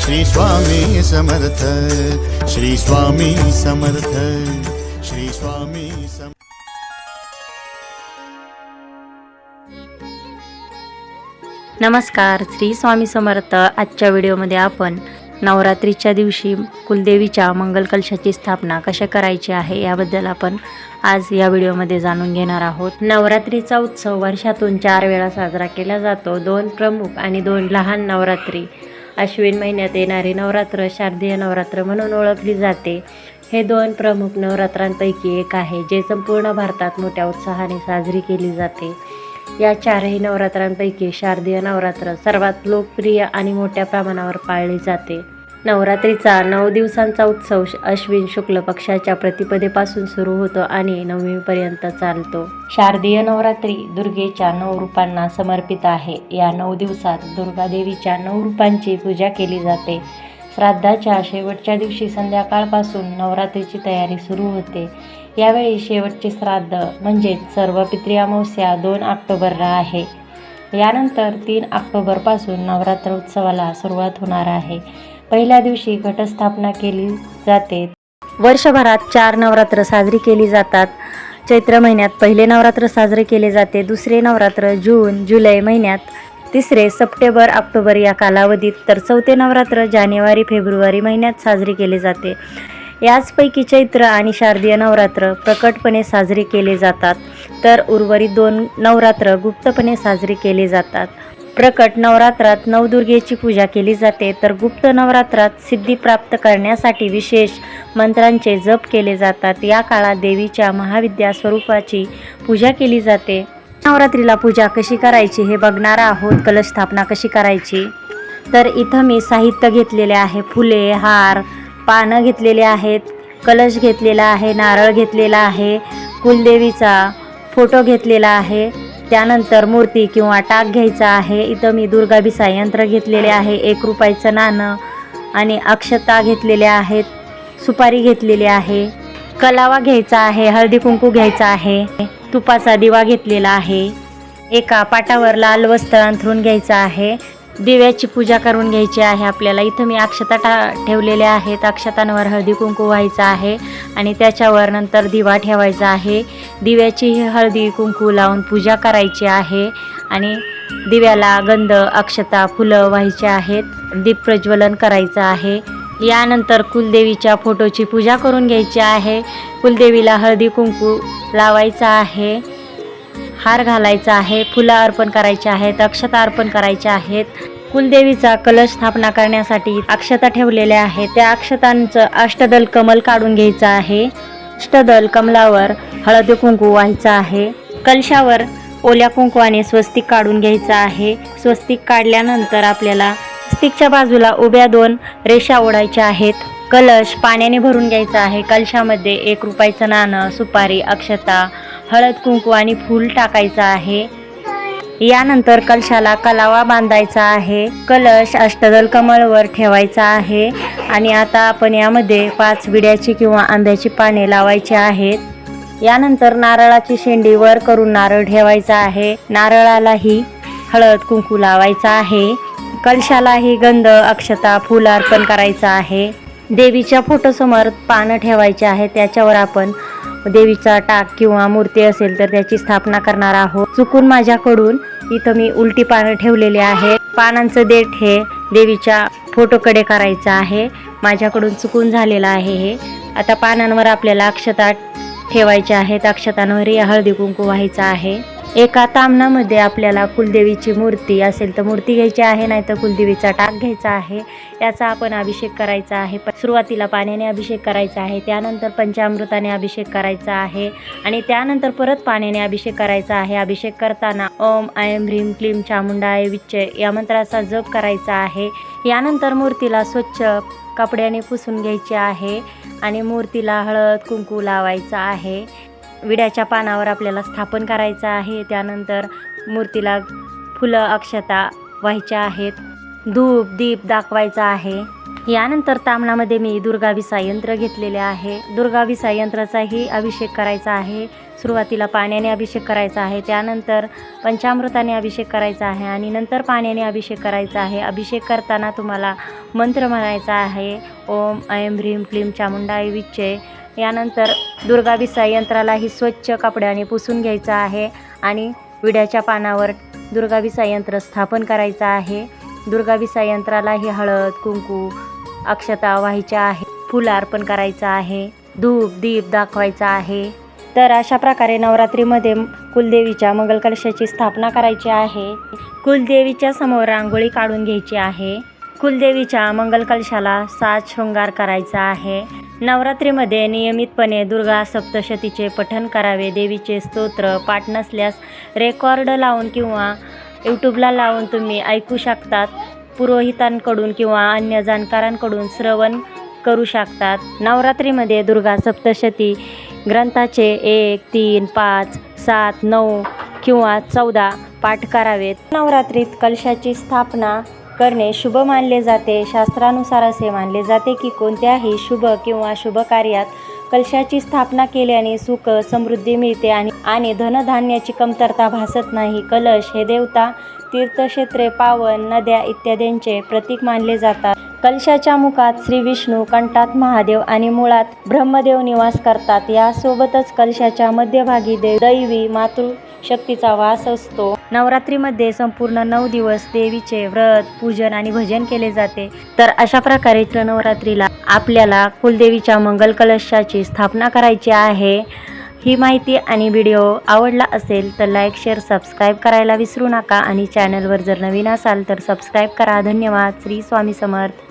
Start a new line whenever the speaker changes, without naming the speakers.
श्री स्वामी समर्थ श्री स्वामी समर्थ श्री स्वामी समर्थ
नमस्कार श्री स्वामी समर्थ. आजच्या व्हिडिओमध्ये आपण नवरात्रीच्या दिवशी कुलदेवीच्या मंगल कलशाची स्थापना कशा करायची आहे याबद्दल आपण आज या व्हिडिओमध्ये जाणून घेणार आहोत. नवरात्रीचा उत्सव वर्षातून चार वेळा साजरा केला जातो. दोन प्रमुख आणि दोन लहान नवरात्री. अश्विन महिन्यात येणारी नवरात्र शारदीय नवरात्र म्हणून ओळखली जाते. हे दोन प्रमुख नवरात्रांपैकी एक आहे जे संपूर्ण भारतात मोठ्या उत्साहाने साजरी केली जाते. या चारही नवरात्रांपैकी शारदीय नवरात्र सर्वात लोकप्रिय आणि मोठ्या प्रमाणावर पाळली जाते. नवरात्रीचा नऊ दिवसांचा उत्सव श- अश्विन शुक्ल पक्षाच्या प्रतिपदेपासून सुरू होतो आणि नवमीपर्यंत चालतो. शारदीय नवरात्री दुर्गेच्या नऊ रूपांना समर्पित आहे. या नऊ दिवसात दुर्गादेवीच्या नऊ रूपांची पूजा केली जाते. श्राद्धाच्या शेवटच्या दिवशी संध्याकाळपासून नवरात्रीची तयारी सुरू होते. यावेळी शेवटचे श्राद्ध म्हणजेच सर्व पित्री अमावस्या दोन ऑक्टोबरला आहे. यानंतर तीन ऑक्टोबरपासून नवरात्र उत्सवाला सुरुवात होणार आहे. पहिल्या दिवशी घटस्थापना केली जाते. वर्षभरात चार नवरात्र साजरी केली जातात. चैत्र महिन्यात पहिले नवरात्र साजरे केले जाते. दुसरे नवरात्र जून जुलै महिन्यात. तिसरे सप्टेंबर ऑक्टोबर या कालावधीत तर चौथे नवरात्र जानेवारी फेब्रुवारी महिन्यात साजरे केले जाते. याचपैकी चैत्र आणि शारदीय नवरात्र प्रकटपणे साजरे केले जातात. तर उर्वरित दोन नवरात्र गुप्तपणे साजरे केले जातात. प्रकट नवरात्रात नवदुर्गेची पूजा केली जाते तर गुप्त नवरात्रात सिद्धी प्राप्त करण्यासाठी विशेष मंत्रांचे जप केले जातात. या काळात देवीच्या महाविद्या स्वरूपाची पूजा केली जाते. नवरात्रीला पूजा कशी करायची हे बघणार आहोत. कलश स्थापना कशी करायची? तर इथं मी साहित्य घेतलेले आहे. फुले हार पानं घेतलेले आहेत. कलश घेतलेला आहे. नारळ घेतलेला आहे. कुलदेवीचा फोटो घेतलेला आहे. त्यानंतर मूर्ती किंवा टाक घ्यायचा आहे. इथं मी दुर्गा भिसा यंत्र घेतलेले आहे एक रुपयाचं नाणं आणि अक्षता घेतलेल्या आहेत सुपारी घेतलेली आहे कलावा घ्यायचा आहे हळदी कुंकू घ्यायचा आहे तुपाचा दिवा घेतलेला आहे एका पाटावर लाल वस्त्र अंथरून घ्यायचं आहे दिव्याची पूजा करून घ्यायची आहे आपल्याला. इथं मी अक्षता टा ठेवलेल्या आहेत. अक्षतांवर हळदी कुंकू व्हायचं आहे आणि त्याच्यावर नंतर दिवा ठेवायचा आहे. दिव्याची ही हळदी कुंकू लावून पूजा करायची आहे आणि दिव्याला गंध अक्षता फुलं व्हायची आहेत. दीप प्रज्वलन करायचं आहे. यानंतर कुलदेवीच्या फोटोची पूजा करून घ्यायची आहे. कुलदेवीला हळदी कुंकू लावायचा आहे. हार घालायचा आहे फुलं अर्पण करायचे आहेत अक्षता अर्पण करायच्या आहेत. कुलदेवीचा कलश स्थापना करण्यासाठी अक्षता ठेवलेल्या आहेत. त्या अक्षतांचं अष्टदल कमल काढून घ्यायचं आहे. अष्टदल कमलावर हळदी कुंकू व्हायचं आहे. कलशावर ओल्या कुंकवाने स्वस्तिक काढून घ्यायचं आहे. स्वस्तिक काढल्यानंतर आपल्याला स्तिकच्या बाजूला उभ्या दोन रेषा ओढायच्या आहेत. कलश पाण्याने भरून घ्यायचा आहे. कलशामध्ये एक रुपयाचं नाणं सुपारी अक्षता हळद कुंकू आणि फूल टाकायचं आहे. यानंतर कलशाला कलावा बांधायचा आहे. कलश अष्टदल कमळवर ठेवायचा आहे. आणि आता आपण यामध्ये पाच विड्याची किंवा आंब्याची पाने लावायची आहेत. यानंतर नारळाची शेंडी वर करून नारळ ठेवायचा आहे. नारळालाही हळद कुंकू लावायचा आहे. कलशालाही गंध अक्षता फूल अर्पण करायचं आहे. देवीच्या फोटोसमोर पानं ठेवायचे आहे त्याच्यावर आपण देवीचा टाक किंवा मूर्ती असेल तर त्याची स्थापना करणार आहोत. चुकून माझ्याकडून इथं मी उलटी पानं ठेवलेली आहे पानांचं देठ हे देवीच्या फोटोकडे करायचं आहे. माझ्याकडून चुकून झालेलं आहे हे. आता पानांवर आपल्याला अक्षता ठेवायच्या आहेत. अक्षतांवरही हळदी कुंकू व्हायचं आहे. एका तामणामध्ये आपल्याला कुलदेवीची मूर्ती असेल तर मूर्ती घ्यायची आहे नाही तर कुलदेवीचा टाक घ्यायचा आहे. याचा आपण अभिषेक करायचा आहे. प- सुरुवातीला पाण्याने अभिषेक करायचा आहे त्यानंतर पंचामृताने अभिषेक करायचा आहे आणि त्यानंतर परत पाण्याने अभिषेक करायचा आहे. अभिषेक करताना ओम ऐम ह्रीम क्लीम चामुंडाय विच्चय या मंत्राचा जप करायचा आहे. यानंतर मूर्तीला स्वच्छ कपड्याने पुसून घ्यायची आहे आणि मूर्तीला हळद कुंकू लावायचा आहे. विड्याच्या पानावर आपल्याला स्थापन करायचं आहे. त्यानंतर मूर्तीला फुलं अक्षता व्हायच्या आहेत. धूप दीप दाखवायचा आहे. यानंतर तामणामध्ये मी दुर्गा विसा यंत्र घेतलेले आहे. दुर्गा विसा यंत्राचाही अभिषेक करायचा आहे. सुरुवातीला पाण्याने अभिषेक करायचा आहे. त्यानंतर पंचामृताने अभिषेक करायचा आहे आणि नंतर पाण्याने अभिषेक करायचा आहे. अभिषेक करताना तुम्हाला मंत्र म्हणायचा आहे. ओम ऐम ह्रीं क्लीं चामुंडाय विच्चे यानंतर दुर्गा विसा यंत्रालाही स्वच्छ कपड्याने पुसून घ्यायचं आहे आणि विड्याच्या पानावर दुर्गा विसा यंत्र स्थापन करायचं आहे. दुर्गा विसा यंत्रालाही हळद कुंकू अक्षता व्हायच्या आहे. फुलं अर्पण करायचं आहे. धूप दीप दाखवायचा आहे. तर अशा प्रकारे नवरात्रीमध्ये कुलदेवीच्या मंगलकलशाची स्थापना करायची आहे. कुलदेवीच्या समोर रांगोळी काढून घ्यायची आहे. कुलदेवीच्या मंगलकलशाला सात शृंगार करायचा आहे. नवरात्रीमध्ये नियमितपणे दुर्गा सप्तशतीचे पठण करावे देवीचे स्तोत्र पाठ नसल्यास रेकॉर्ड लावून किंवा यूट्यूबला लावून तुम्ही ऐकू शकतात. पुरोहितांकडून किंवा अन्य जाणकारांकडून श्रवण करू शकतात. नवरात्रीमध्ये दुर्गा सप्तशती ग्रंथाचे एक तीन पाच सात नऊ किंवा चौदा पाठ करावेत. नवरात्रीत कलशाची स्थापना करणे शुभ मानले जाते. शास्त्रानुसार असे मानले जाते की कोणत्याही शुभ किंवा शुभ कार्यात कलशाची स्थापना केल्याने सुख समृद्धी मिळते आणि आणि धनधान्याची कमतरता भासत नाही. कलश हे देवता तीर्थक्षेत्रे पावन नद्या इत्यादींचे प्रतीक मानले जातात. कलशाच्या मुखात श्री विष्णू कंठात महादेव आणि मुळात ब्रह्मदेव निवास करतात. यासोबतच कलशाच्या मध्यभागी देव दैवी मातृशक्तीचा वास असतो. नवरात्रीमध्ये संपूर्ण नऊ दिवस देवीचे व्रत पूजन आणि भजन केले जाते. तर अशा प्रकारे नवरात्रीला आपल्याला कुलदेवीच्या मंगल कलशाची स्थापना करायची आहे. ही माहिती आणि व्हिडिओ आवडला असेल तर लाईक शेअर सबस्क्राईब करायला विसरू नका आणि चॅनलवर जर नवीन असाल तर सबस्क्राईब करा. धन्यवाद. श्री स्वामी समर्थ.